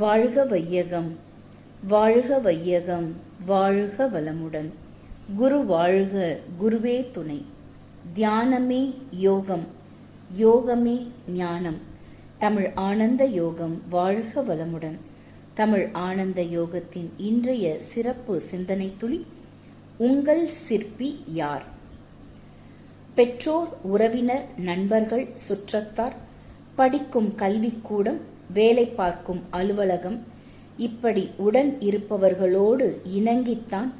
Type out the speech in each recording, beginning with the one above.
வாழ்க வையகம் வாழ்க வையகம் வாழ்க வளமுடன். குரு வாழ்க குருவே துணை. தியானமே யோகம் யோகமே ஞானம். தமிழ் ஆனந்த யோகம் வாழ்க வளமுடன். தமிழ் ஆனந்த யோகத்தின் இன்றைய சிறப்பு சிந்தனை துளி உங்கள் சிற்பி யார்? பெற்றோர் உறவினர் நண்பர்கள் சுற்றத்தார் படிக்கும் கல்விக்கூடம் வேலை பார்க்கும் அலுவலகம். இப்படி உடன் இருப்பவர்களோடு இணங்கித்தான்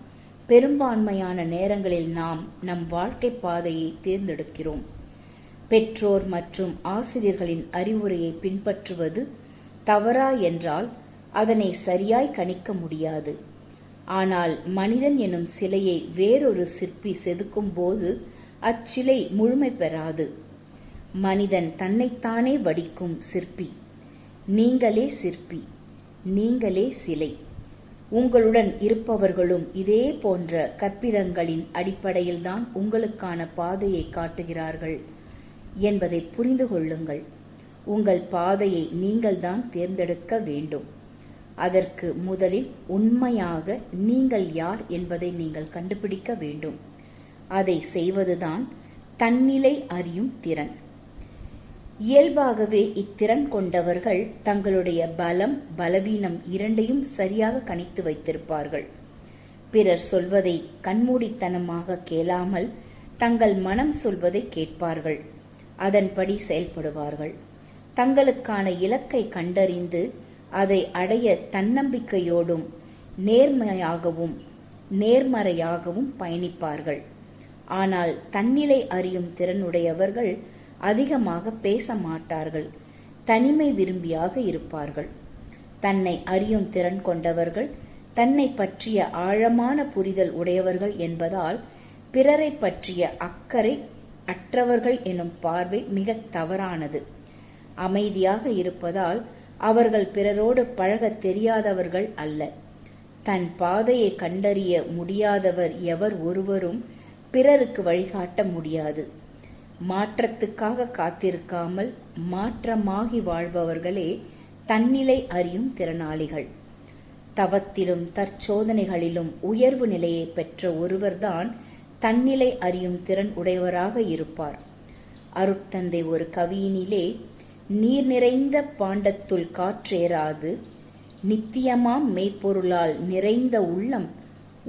பெரும்பான்மையான நேரங்களில் நாம் நம் வாழ்க்கை பாதையை தேர்ந்தெடுக்கிறோம். பெற்றோர் மற்றும் ஆசிரியர்களின் அறிவுரையை பின்பற்றுவது தவறா என்றால் அதனை சரியாய் கணிக்க முடியாது. ஆனால் மனிதன் எனும் சிலையை வேறொரு சிற்பி செதுக்கும் போது அச்சிலை முழுமை பெறாது. மனிதன் தன்னைத்தானே வடிக்கும் சிற்பி. நீங்களே சிற்பி நீங்களே சிலை. உங்களுடன் இருப்பவர்களும் இதே போன்ற கற்பிதங்களின் அடிப்படையில்தான் உங்களுக்கான பாதையை காட்டுகிறார்கள் என்பதை புரிந்து கொள்ளுங்கள். உங்கள் பாதையை நீங்கள்தான் தேர்ந்தெடுக்க வேண்டும். அதற்கு முதலில் உண்மையாக நீங்கள் யார் என்பதை நீங்கள் கண்டுபிடிக்க வேண்டும். அதை செய்வதுதான் தன்னிலை அறியும் திறன். இயல்பாகவே இத்திறன் கொண்டவர்கள் தங்களுடைய பலம் பலவீனம் இரண்டையும் சரியாக கணித்து வைத்திருப்பார்கள். பிறர் சொல்வதை கண்மூடித்தனமாக கேளாமல் தங்கள் மனம் சொல்வதை கேட்பார்கள். அதன்படி செயல்படுவார்கள். தங்களுக்கான இலக்கை கண்டறிந்து அதை அடைய தன்னம்பிக்கையோடும் நேர்மையாகவும் நேர்மறையாகவும் பயணிப்பார்கள். ஆனால் தன்னிலை அறியும் திறனுடையவர்கள் அதிகமாக பேச மாட்டார்கள் தனிமை விரும்பியாக இருப்பார்கள். தன்னை அறியும் திறன் கொண்டவர்கள் தன்னை பற்றிய ஆழமான புரிதல் உடையவர்கள் என்பதால் பிறரை பற்றிய அக்கறை அற்றவர்கள் எனும் பார்வை மிக தவறானது. அமைதியாக இருப்பதால் அவர்கள் பிறரோடு பழகத் தெரியாதவர்கள் அல்ல. தன் பாதையை கண்டறிய முடியாதவர் எவர் ஒருவரும் பிறருக்கு வழிகாட்ட முடியாது. மாற்றத்துக்காக காத்திருக்காமல் மாற்றமாகி வாழ்பவர்களே தன்னிலை அறியும் திறனாளிகள். தவத்திலும் தற்சோதனைகளிலும் உயர்வு நிலையை பெற்ற ஒருவர்தான் தன்னிலை அறியும் திறன் உடையவராக இருப்பார். அருட்தந்தை ஒரு கவியினிலே நீர் நிறைந்த பாண்டத்துள் காற்றேறாது நித்தியமாம் மெய்ப்பொருளால் நிறைந்த உள்ளம்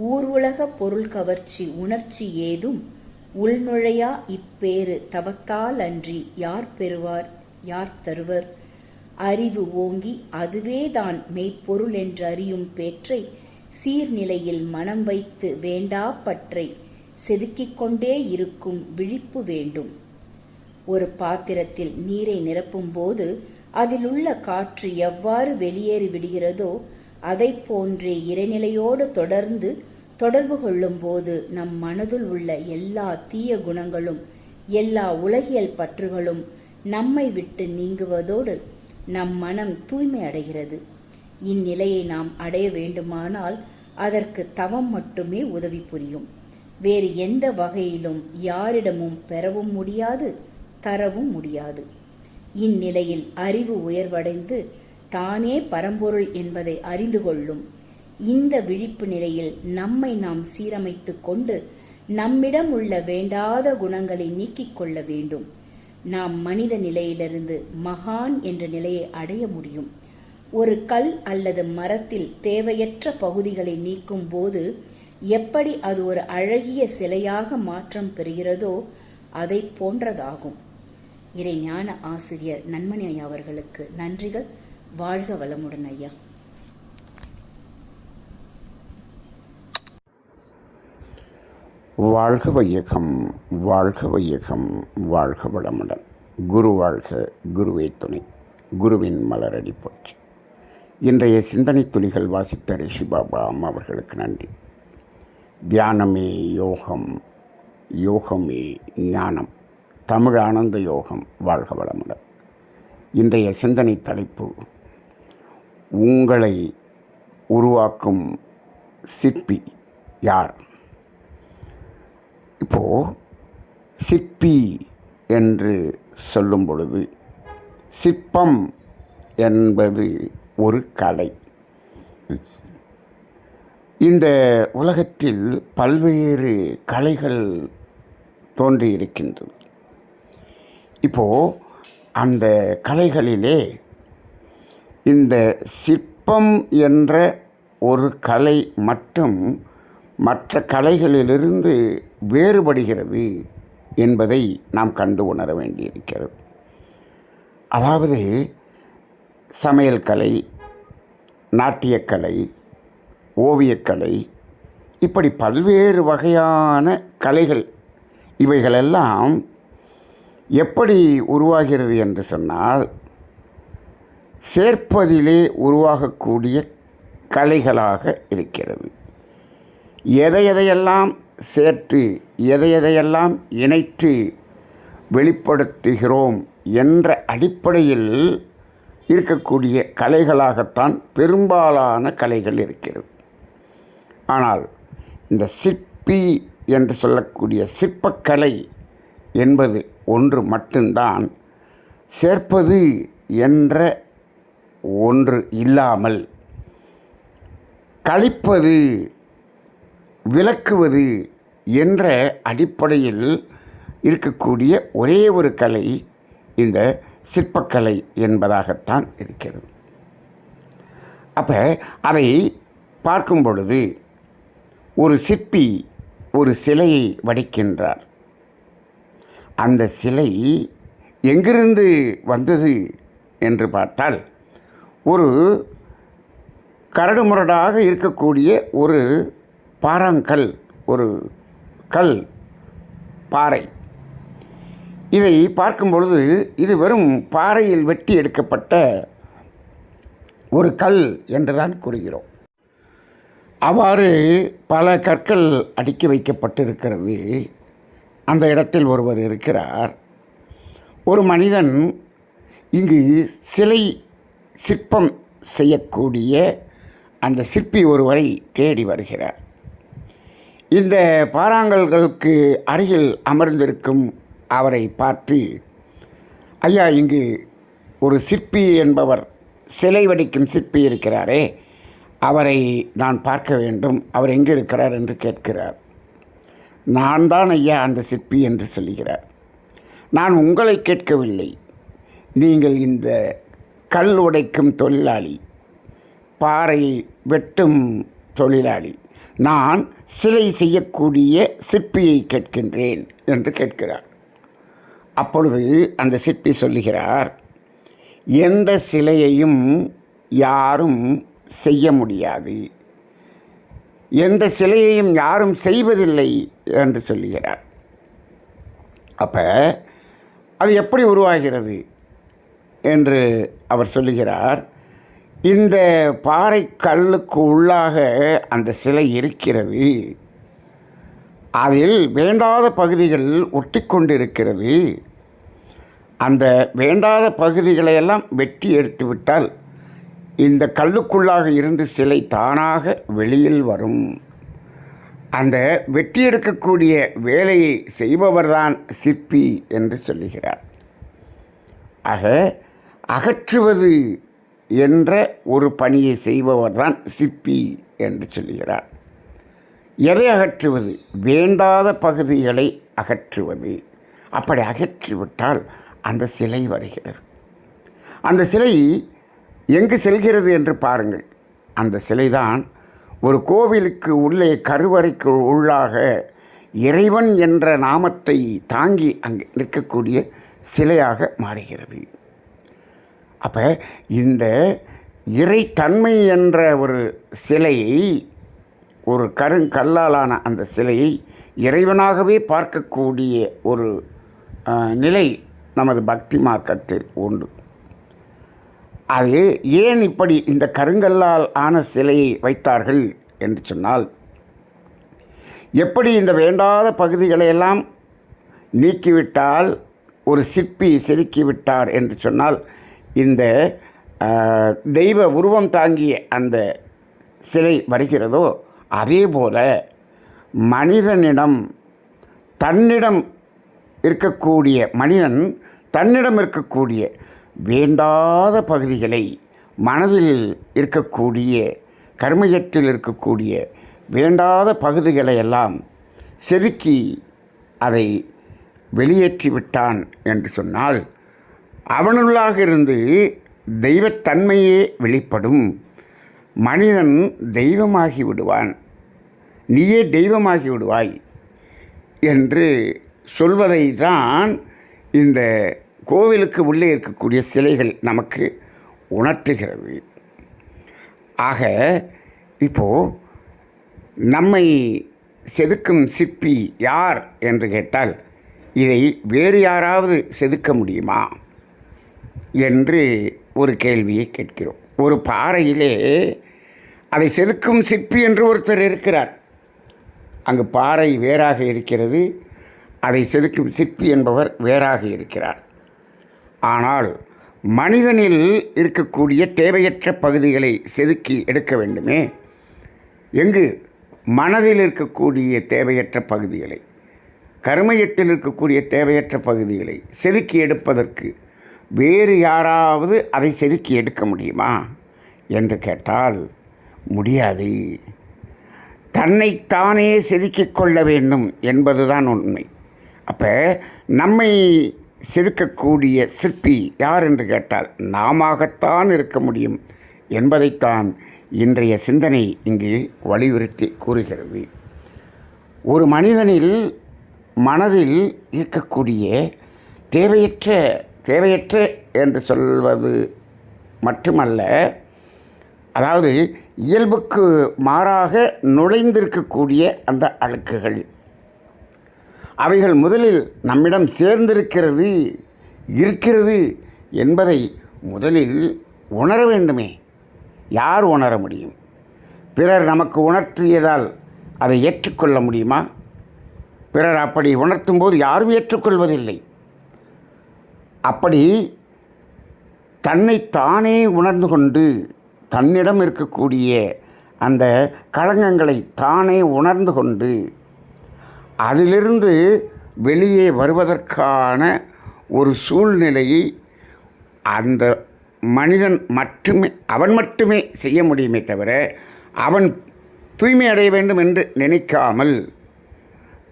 ஊர்வுலக பொருள் கவர்ச்சி உணர்ச்சி ஏதும் உள்நுழையா இப்பேறு தவத்தால் அன்றி யார் பெறுவார்? யார் தருவர்? அறிவு ஓங்கி அதுவேதான் மெய்ப்பொருள் என்று அறியும் பேற்றை சீர்நிலையில் மனம் வைத்து வேண்டா பற்றை செதுக்கிக் கொண்டே இருக்கும் விழிப்பு வேண்டும். ஒரு பாத்திரத்தில் நீரை நிரப்பும்போது அதிலுள்ள காற்று எவ்வாறு வெளியேறி விடுகிறதோ அதை போன்றே இறைநிலையோடு தொடர்ந்து தொடர்பு கொள்ளும்போது நம் மனதில் உள்ள எல்லா தீய குணங்களும் எல்லா உலகியல் பற்றுகளும் நம்மை விட்டு நீங்குவதோடு நம் மனம் தூய்மை அடைகிறது. இந்நிலையை நாம் அடைய வேண்டுமானால் அதற்கு தவம் மட்டுமே உதவி புரியும். வேறு எந்த வகையிலும் யாரிடமும் பெறவும் முடியாது தரவும் முடியாது. இந்நிலையில் அறிவு உயர்வடைந்து தானே பரம்பொருள் என்பதை அறிந்து கொள்ளும் இந்த விழிப்பு நிலையில் நம்மை நாம் சீரமைத்து கொண்டு நம்மிடம் உள்ள வேண்டாத குணங்களை நீக்கிக் கொள்ள வேண்டும். நாம் மனித நிலையிலிருந்து மகான் என்ற நிலையை அடைய முடியும். ஒரு கல் அல்லது மரத்தில் தேவையற்ற பகுதிகளை நீக்கும் போது எப்படி அது ஒரு அழகிய சிலையாக மாற்றம் பெறுகிறதோ அதை போன்றதாகும். இறை ஞான ஆசிரியர் நன்மணி ஐயா அவர்களுக்கு நன்றிகள். வாழ்க வளமுடன் ஐயா. வாழ்க வையகம் வாழ்க வையகம் வாழ்க வளமுடன். குரு வாழ்க குருவே துணை குருவின் மலரடி போச்சு இன்றைய சிந்தனை துளிகள் வாசித்த ரிஷி பாபா அம்மா அவர்களுக்கு நன்றி. தியானமே யோகம் யோகமே ஞானம் தமிழ் ஆனந்த யோகம் வாழ்க வளமுடன். இன்றைய சிந்தனை தலைப்பு உங்களை உருவாக்கும் சிற்பி யார்? இப்போது சிற்பி என்று சொல்லும் பொழுது சிற்பம் என்பது ஒரு கலை. இந்த உலகத்தில் பல்வேறு கலைகள் தோன்றியிருக்கின்றது. இப்போது அந்த கலைகளிலே இந்த சிற்பம் என்ற ஒரு கலை மட்டும் மற்ற கலைகளிலிருந்து வேறுபடுகிறது என்பதை நாம் கண்டு உணர வேண்டியிருக்கிறது. அதாவது சமையல் கலை நாட்டியக்கலை ஓவியக்கலை இப்படி பல்வேறு வகையான கலைகள் இவைகளெல்லாம் எப்படி உருவாகிறது என்று சொன்னால் சேர்ப்பதிலே உருவாகக்கூடிய கலைகளாக இருக்கிறது. எதை எதையெல்லாம் சேர்த்து எதை எதையெல்லாம் இணைத்து வெளிப்படுத்துகிறோம் என்ற அடிப்படையில் இருக்கக்கூடிய கலைகளாகத்தான் பெரும்பாலான கலைகள் இருக்கிறது. ஆனால் இந்த சிற்பி என்று சொல்லக்கூடிய சிற்பக்கலை என்பது ஒன்று மட்டும்தான் சேர்ப்பது என்ற ஒன்று இல்லாமல் கழிப்பது விளக்குவது என்ற அடிப்படையில் இருக்கக்கூடிய ஒரே ஒரு கலை இந்த சிற்பக்கலை என்பதாகத்தான் இருக்கிறது. அப்போ அதை பார்க்கும் பொழுது ஒரு சிற்பி ஒரு சிலையை வடிக்கின்றார். அந்த சிலை எங்கிருந்து வந்தது என்று பார்த்தால் ஒரு கரடுமுரடாக இருக்கக்கூடிய ஒரு பாறாங்கல் ஒரு கல் பாறை. இதை பார்க்கும் பொழுது இது வெறும் பாறையில் வெட்டி எடுக்கப்பட்ட ஒரு கல் என்றுதான் கூறுகிறோம். அவ்வாறு பல கற்கள் அடுக்கி வைக்கப்பட்டிருக்கிறது. அந்த இடத்தில் ஒருவர் இருக்கிறார். ஒரு மனிதன் இங்கு சிலை சிற்பம் செய்யக்கூடிய அந்த சிற்பி ஒருவரை தேடி வருகிறார். இந்த பாறாங்கல்களுக்கு அருகில் அமர்ந்திருக்கும் அவரை பார்த்து ஐயா இங்கு ஒரு சிற்பி என்பவர் சிலை வடிக்கும் சிற்பி இருக்கிறாரே அவரை நான் பார்க்க வேண்டும் அவர் எங்கே இருக்கிறார்? என்று கேட்கிறார். நான் தான் ஐயா அந்த சிற்பி என்று சொல்லுகிறார். நான் உங்களை கேட்கவில்லை. நீங்கள் இந்த கல் உடைக்கும் தொழிலாளி பாறை வெட்டும் தொழிலாளி நான் சிலை செய்யக்கூடிய சிற்பியை கேட்கின்றேன் என்று கேட்கிறார். அப்பொழுது அந்த சிற்பி சொல்லுகிறார் எந்த சிலையையும் யாரும் செய்ய முடியாது. எந்த சிலையையும் யாரும் செய்வதில்லை என்று சொல்லுகிறார். அப்போ அது எப்படி உருவாகிறது என்று அவர் சொல்லுகிறார் இந்த பாறை கல்லுக்கு உள்ளாக அந்த சிலை இருக்கிறது. அதில் வேண்டாத பகுதிகள் ஒட்டி கொண்டிருக்கிறது அந்த வேண்டாத பகுதிகளை எல்லாம் வெட்டி எடுத்து விட்டால் இந்த கல்லுக்குள்ளாக இருந்து சிலை தானாக வெளியில் வரும். அந்த வெட்டி எடுக்கக்கூடிய வேலையை செய்பவர்தான் சிற்பி என்று சொல்லுகிறார். ஆக அகற்றுவது என்ற ஒரு பணியை செய்பவர்தான் சிப்பி என்று சொல்லுகிறார் எதை அகற்றுவது? வேண்டாத பகுதிகளை அகற்றுவது. அப்படி அகற்றிவிட்டால் அந்த சிலை வருகிறது. அந்த சிலை எங்கு செல்கிறது என்று பாருங்கள். அந்த சிலைதான் ஒரு கோவிலுக்கு உள்ளே கருவறைக்கு உள்ளாக இறைவன் என்ற நாமத்தை தாங்கி அங்கே நிற்கக்கூடிய சிலையாக மாறுகிறது. அப்போ இந்த இறைத்தன்மை என்ற ஒரு சிலையை ஒரு கருங்கல்லாலான அந்த சிலையை இறைவனாகவே பார்க்கக்கூடிய ஒரு நிலை நமது பக்தி மார்க்கத்தில் உண்டு. அது ஏன் இப்படி இந்த கருங்கல்லால் ஆன சிலையை வைத்தார்கள் என்று சொன்னால் எப்படி இந்த வேண்டாத பகுதிகளை எல்லாம் நீக்கிவிட்டால் ஒரு சிற்பி செதுக்கிவிட்டார் என்று சொன்னால் இந்த தெய்வ உருவம் தாங்கிய அந்த சிலை வருகிறதோ அதே போல மனிதனிடம் தன்னிடம் இருக்கக்கூடிய மனிதன் தன்னிடம் இருக்கக்கூடிய வேண்டாத பகுதிகளை மனதில் இருக்கக்கூடிய கர்மயத்தில் இருக்கக்கூடிய வேண்டாத பகுதிகளை எல்லாம் செதுக்கி அதை வெளியேற்றி விட்டான் என்று சொன்னால் அவனுள்ளாக இருந்து தெய்வத்தன்மையே வெளிப்படும். மனிதன் தெய்வமாகி விடுவான். நீயே தெய்வமாகி விடுவாய் என்று சொல்வதை தான் இந்த கோவிலுக்கு உள்ளே இருக்கக்கூடிய சிலைகள் நமக்கு உணர்த்துகிறது. ஆக இப்போது நம்மை செதுக்கும் சிற்பி யார் என்று கேட்டால் இதை வேறு யாராவது செதுக்க முடியுமா? என்று ஒரு கேள்வியை கேட்கிறோம். ஒரு பாறையிலே அதை செதுக்கும் சிற்பி என்று ஒருத்தர் இருக்கிறார். அங்கு பாறை வேறாக இருக்கிறது அதை செதுக்கும் சிற்பி என்பவர் வேறாக இருக்கிறார். ஆனால் மனிதனில் இருக்கக்கூடிய தேவையற்ற பகுதிகளை செதுக்கி எடுக்க வேண்டுமே? எங்கு? மனதில் இருக்கக்கூடிய தேவையற்ற பகுதிகளை கருமையத்தில் இருக்கக்கூடிய தேவையற்ற பகுதிகளை செதுக்கி எடுப்பதற்கு வேறு யாராவது அதை செதுக்கி எடுக்க முடியுமா? என்று கேட்டால் முடியாது. தன்னைத்தானே செதுக்கிக் கொள்ள வேண்டும் என்பதுதான் உண்மை. அப்போ நம்மை செதுக்கக்கூடிய சிற்பி யார் என்று கேட்டால் நாமத்தான் இருக்க முடியும். என்பதைத்தான் இன்றைய சிந்தனை இங்கு வலியுறுத்தி கூறுகிறது. ஒரு மனிதனில் மனதில் இருக்கக்கூடிய தேவையற்ற தேவையற்ற என்று சொல்வது மட்டுமல்ல அதாவது இயல்புக்கு மாறாக நுழைந்திருக்கக்கூடிய அந்த அழுக்குகள். அவைகள் முதலில் நம்மிடம் சேர்ந்திருக்கிறது இருக்கிறது என்பதை முதலில் உணர வேண்டுமே. யார் உணர முடியும்? பிறர் நமக்கு உணர்த்தியதால் அதை ஏற்றுக்கொள்ள முடியுமா? பிறர் அப்படி உணர்த்தும் போது யாரும் ஏற்றுக்கொள்வதில்லை. அப்படி தன்னை தானே உணர்ந்து கொண்டு தன்னிடம் இருக்கக்கூடிய அந்த களங்கங்களை தானே உணர்ந்து கொண்டு அதிலிருந்து வெளியே வருவதற்கான ஒரு சூழ்நிலையை அந்த மனிதன் மட்டுமே அவன் மட்டுமே செய்ய முடியுமே தவிர அவன் தூய்மை அடைய வேண்டும் என்று நினைக்காமல்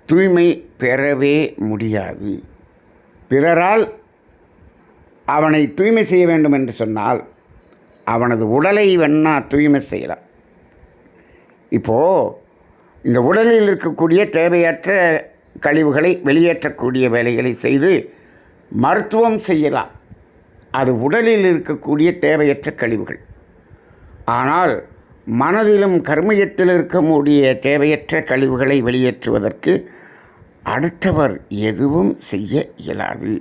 தூய்மை பெறவே முடியாது. பிறரால் அவனை தூய்மை செய்ய வேண்டும் என்று சொன்னால் அவனது உடலை வேணா தூய்மை செய்யலாம். இப்போது இந்த உடலில் இருக்கக்கூடிய தேவையற்ற கழிவுகளை வெளியேற்றக்கூடிய வேலைகளை செய்து மருத்துவம் செய்யலாம். அது உடலில் இருக்கக்கூடிய தேவையற்ற கழிவுகள். ஆனால் மனதிலும் கர்மயத்தில் இருக்கக்கூடிய தேவையற்ற கழிவுகளை வெளியேற்றுவதற்கு அடுத்தவர் எதுவும் செய்ய இயலாது.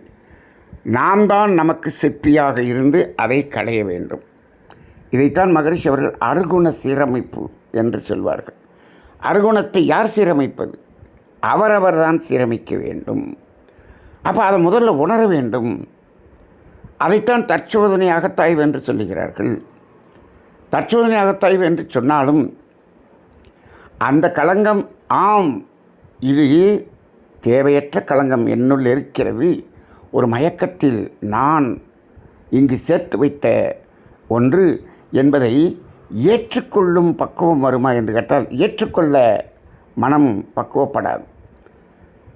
நாம் தான் நமக்கு சிற்பியாக இருந்து அதை களைய வேண்டும். இதைத்தான் மகரிஷி அவர்கள் அருகுண சீரமைப்பு என்று சொல்வார்கள். அருகுணத்தை யார் சீரமைப்பது? அவரவர் தான் சீரமைக்க வேண்டும். அப்போ அதை முதல்ல உணர வேண்டும். அதைத்தான் தற்சோதனை அகத்தாய்வு என்று சொல்லுகிறார்கள். தற்சோதனை அகத்தாய்வு என்று சொன்னாலும் அந்த களங்கம் ஆம். இது தேவையற்ற களங்கம் என்னுள் இருக்கிறது. ஒரு மயக்கத்தில் நான் இங்கு சேர்த்து வைத்த ஒன்று என்பதை ஏற்றுக்கொள்ளும் பக்குவம் வருமா என்று கேட்டால் ஏற்றுக்கொள்ள மனம் பக்குவப்படாது.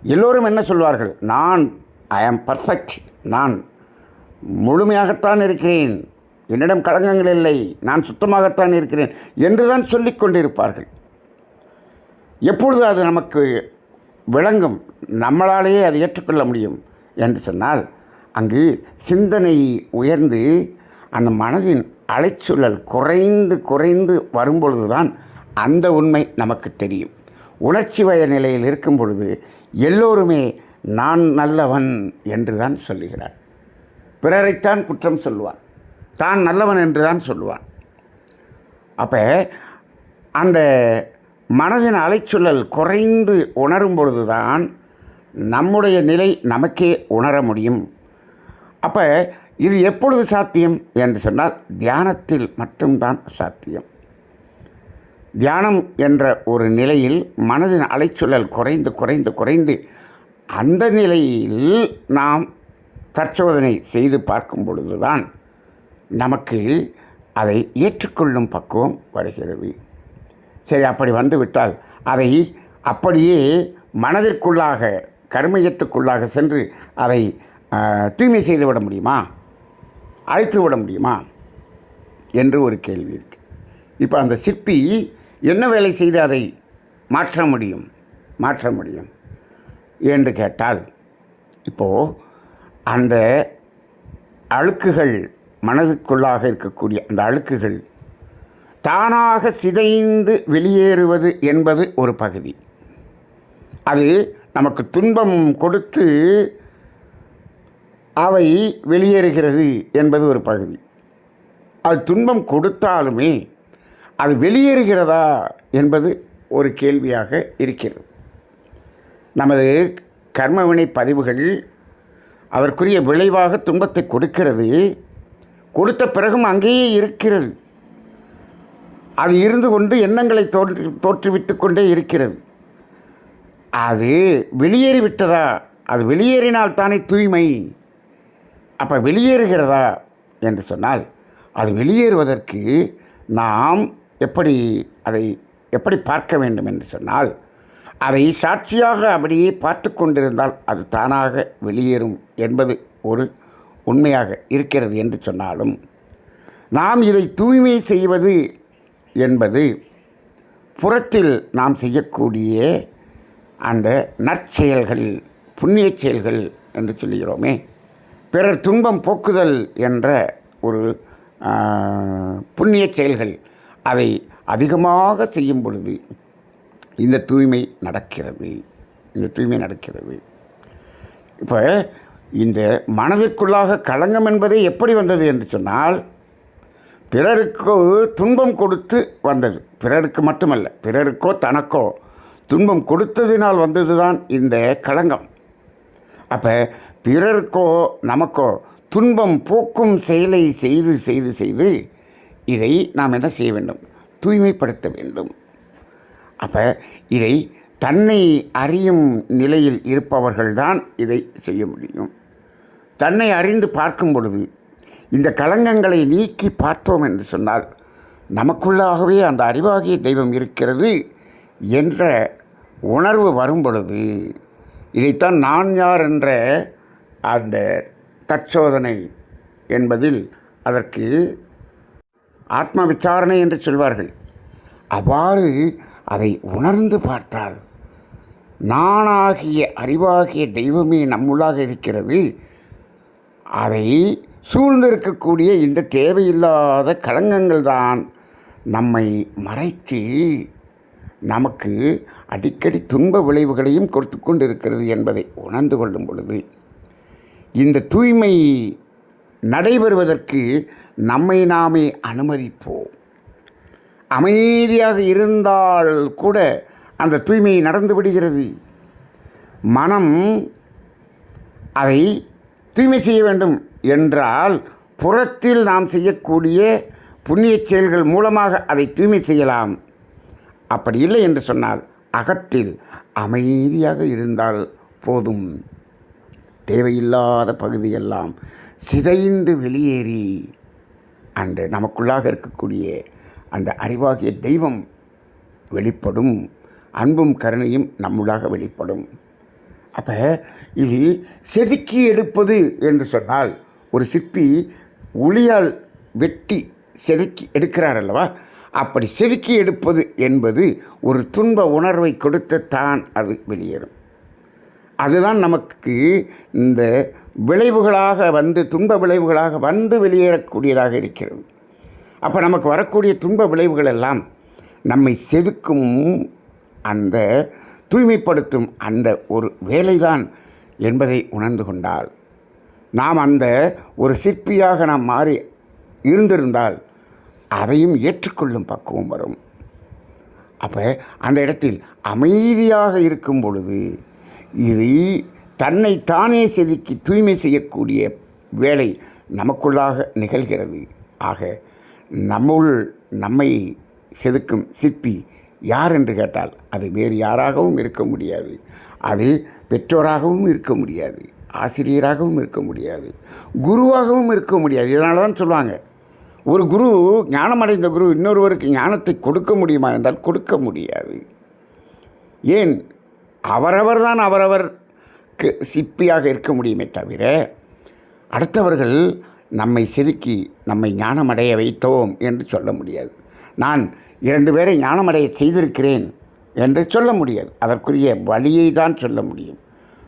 எல்லோரும் என்ன சொல்வார்கள்? நான் ஐ ஆம் பர்ஃபெக்ட் நான் முழுமையாகத்தான் இருக்கிறேன். என்னிடம் களங்கங்கள் இல்லை. நான் சுத்தமாகத்தான் இருக்கிறேன் என்று தான் சொல்லிக் கொண்டிருப்பார்கள். எப்பொழுது அது நமக்கு விளங்கும்? நம்மளாலேயே அதை ஏற்றுக்கொள்ள முடியும். என்று சொன்னால் அங்கு சிந்தனை உயர்ந்து அந்த மனதின் அலைச்சூழல் குறைந்து குறைந்து வரும்பொழுதுதான் அந்த உண்மை நமக்கு தெரியும். உணர்ச்சி வய நிலையில் இருக்கும் பொழுது எல்லோருமே நான் நல்லவன் என்று தான் சொல்லுகிறார். பிறரைத்தான் குற்றம் சொல்லுவான் தான் நல்லவன் என்று தான் சொல்லுவான் அப்போ அந்த மனதின் அலைச்சூழல் குறைந்து உணரும் பொழுது தான் நம்முடைய நிலை நமக்கே உணர முடியும். அப்போ இது எப்பொழுது சாத்தியம் என்று சொன்னால் தியானத்தில் மட்டும்தான் சாத்தியம். தியானம் என்ற ஒரு நிலையில் மனதின் அலைச்சூழல் குறைந்து குறைந்து குறைந்து அந்த நிலையில் நாம் தற்சோதனை செய்து பார்க்கும் பொழுதுதான் நமக்கு அதை ஏற்றுக்கொள்ளும் பக்குவம் வருகிறது. சரி அப்படி வந்துவிட்டால் அதை அப்படியே மனதிற்குள்ளாக கர்மயத்துக்குள்ளாக சென்று அதை தூய்மை செய்து விட முடியுமா? அழைத்து விட முடியுமா? என்று ஒரு கேள்வி இருக்குது இப்போ அந்த சிற்பி என்ன வேலை செய்து அதை மாற்ற முடியும்? மாற்ற முடியும். என்று கேட்டால் இப்போது அந்த அழுக்குகள் மனதுக்குள்ளாக இருக்கக்கூடிய அந்த அழுக்குகள் தானாக சிதைந்து வெளியேறுவது என்பது ஒரு பகுதி. அது நமக்கு துன்பம் கொடுத்து அவை வெளியேறுகிறது என்பது ஒரு பகுதி. அது துன்பம் கொடுத்தாலுமே அது வெளியேறுகிறதா என்பது ஒரு கேள்வியாக இருக்கிறது. நமது கர்மவினை பதிவுகள் அதற்குரிய விளைவாக துன்பத்தை கொடுக்கிறது. கொடுத்த பிறகும் அங்கேயே இருக்கிறது. அது இருந்து கொண்டு எண்ணங்களை தோற்று தோற்றுவித்து கொண்டே இருக்கிறது. அது வெளியேறிவிட்டதா? அது வெளியேறினால் தானே தூய்மை? அப்போ வெளியேறுகிறதா? என்று சொன்னால் அது வெளியேறுவதற்கு நாம் எப்படி அதை எப்படி பார்க்க வேண்டும் என்று சொன்னால் அதை சாட்சியாக அப்படியே பார்த்து கொண்டிருந்தால் அது தானாக வெளியேறும் என்பது ஒரு உண்மையாக இருக்கிறது என்று சொன்னாலும் நாம் இதை தூய்மை செய்வது என்பது புறத்தில் நாம் செய்யக்கூடிய அந்த நற்செயல்கள் புண்ணிய செயல்கள் என்று சொல்லுகிறோமே. பிறர் துன்பம் போக்குதல் என்ற ஒரு புண்ணிய செயல்கள் அதை அதிகமாக செய்யும் பொழுது இந்த தூய்மை நடக்கிறது. இந்த தூய்மை நடக்கிறது. இப்போ இந்த மனதிற்குள்ளாக களங்கம் என்பது எப்படி வந்தது என்று சொன்னால் பிறருக்கு துன்பம் கொடுத்து வந்தது. பிறருக்கு மட்டுமல்ல பிறருக்கோ தனக்கோ துன்பம் கொடுத்ததினால் வந்தது தான் இந்த களங்கம். அப்போ பிறருக்கோ நமக்கோ துன்பம் போக்கும் செயலை செய்து செய்து செய்து இதை நாம் என்ன செய்ய வேண்டும்? தூய்மைப்படுத்த வேண்டும். அப்போ இதை தன்னை அறியும் நிலையில் இருப்பவர்கள்தான் இதை செய்ய முடியும். தன்னை அறிந்து பார்க்கும் பொழுது இந்த களங்கங்களை நீக்கி பார்த்தோம் என்று சொன்னால் நமக்குள்ளாகவே அந்த அறிவாகிய தெய்வம் இருக்கிறது. என்ற உணர்வு வரும் பொழுது இதைத்தான் நான் யார் என்ற அந்த தற்சோதனை என்பதில் அதற்கு ஆத்ம விசாரணை என்று சொல்வார்கள். அவ்வாறு அதை உணர்ந்து பார்த்தால் நானாகிய அறிவாகிய தெய்வமே நம்முள்ளாக இருக்கிறது. அதை சூழ்ந்திருக்கக்கூடிய இந்த தேவையில்லாத களங்கங்கள் தான் நம்மை மறைத்து நமக்கு அடிக்கடி துன்ப விளைவுகளையும் கொடுத்து கொண்டிருக்கிறது என்பதை உணர்ந்து கொள்ளும் பொழுது இந்த தூய்மை நடைபெறுவதற்கு நம்மை நாமே அனுமதிப்போம். அமைதியாக இருந்தால் கூட அந்த தூய்மை நடந்து விடுகிறது. மனம் அதை தூய்மை செய்ய வேண்டும் என்றால் புறத்தில் நாம் செய்யக்கூடிய புண்ணிய செயல்கள் மூலமாக அதை தூய்மை செய்யலாம். அப்படி இல்லை என்று சொன்னால் அகத்தில் அமைதியாக இருந்தால் போதும். தேவையில்லாத பகுதியெல்லாம் சிதைந்து வெளியேறி அன்று நமக்குள்ளாக இருக்கக்கூடிய அந்த அறிவாகிய தெய்வம் வெளிப்படும். அன்பும் கருணையும் நம்முள்ளாக வெளிப்படும். அப்போ இது செதுக்கி எடுப்பது என்று சொன்னால் ஒரு சிற்பி ஒளியால் வெட்டி செதுக்கி எடுக்கிறார் அல்லவா? அப்படி செதுக்கி எடுப்பது என்பது ஒரு துன்ப உணர்வை கொடுத்து தான் அது வெளியேறும். அதுதான் நமக்கு இந்த விளைவுகளாக வந்து துன்ப விளைவுகளாக வந்து வெளியேறக்கூடியதாக இருக்கிறது. அப்போ நமக்கு வரக்கூடிய துன்ப விளைவுகள் எல்லாம் நம்மை செதுக்கும் அந்த தூய்மைப்படுத்தும் அந்த ஒரு வேலைதான் என்பதை உணர்ந்து கொண்டால் நாம் அந்த ஒரு சிற்பியாக நாம் மாறி இருந்திருந்தால் அதையும் ஏற்றுக்கொள்ளும் பக்குவம் வரும். அப்போ அந்த இடத்தில் அமைதியாக இருக்கும் பொழுது இது தன்னை தானே செதுக்கி தூய்மை செய்யக்கூடிய வேலை நமக்குள்ளாக நிகழ்கிறது. ஆக நம்முள் நம்மை செதுக்கும் சிற்பி யார் என்று கேட்டால் அது வேறு யாராகவும் இருக்க முடியாது. அது பெற்றோராகவும் இருக்க முடியாது. ஆசிரியராகவும் இருக்க முடியாது. குருவாகவும் இருக்க முடியாது. இதனால தான் சொல்லுவாங்க ஒரு குரு ஞானமடைந்த குரு இன்னொருவருக்கு ஞானத்தை கொடுக்க முடியுமா என்றால் கொடுக்க முடியாது. ஏன்? அவரவர் தான் அவரவருக்கு சிப்பியாக இருக்க முடியுமே தவிர அடுத்தவர்கள் நம்மை செதுக்கி நம்மை ஞானமடைய வைத்தோம் என்று சொல்ல முடியாது. நான் இரண்டு பேரை ஞானமடைய செய்திருக்கிறேன் என்று சொல்ல முடியாது. அதற்குரிய வழியை தான் சொல்ல முடியும்.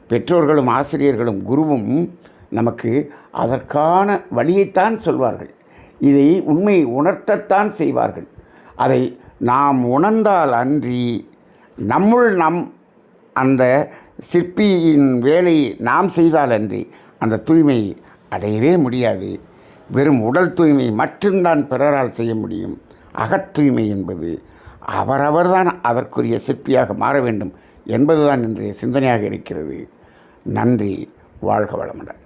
பெற்றோர்களும் ஆசிரியர்களும் குருவும் நமக்கு அதற்கான வழியைத்தான் சொல்வார்கள். இதை உண்மை உணர்த்தத்தான் செய்வார்கள். அதை நாம் உணர்ந்தால் அன்றி நம்முள் நம் அந்த சிற்பியின் வேலையை நாம் செய்தால் அன்றி அந்த தூய்மை அடையவே முடியாது. வெறும் உடல் தூய்மை மட்டும்தான் பிறரால் செய்ய முடியும். அகத்தூய்மை என்பது அவரவர்தான் அதற்குரிய சிற்பியாக மாற வேண்டும் என்பதுதான் இன்றைய சிந்தனையாக இருக்கிறது. நன்றி. வாழ்க வளமுடன்.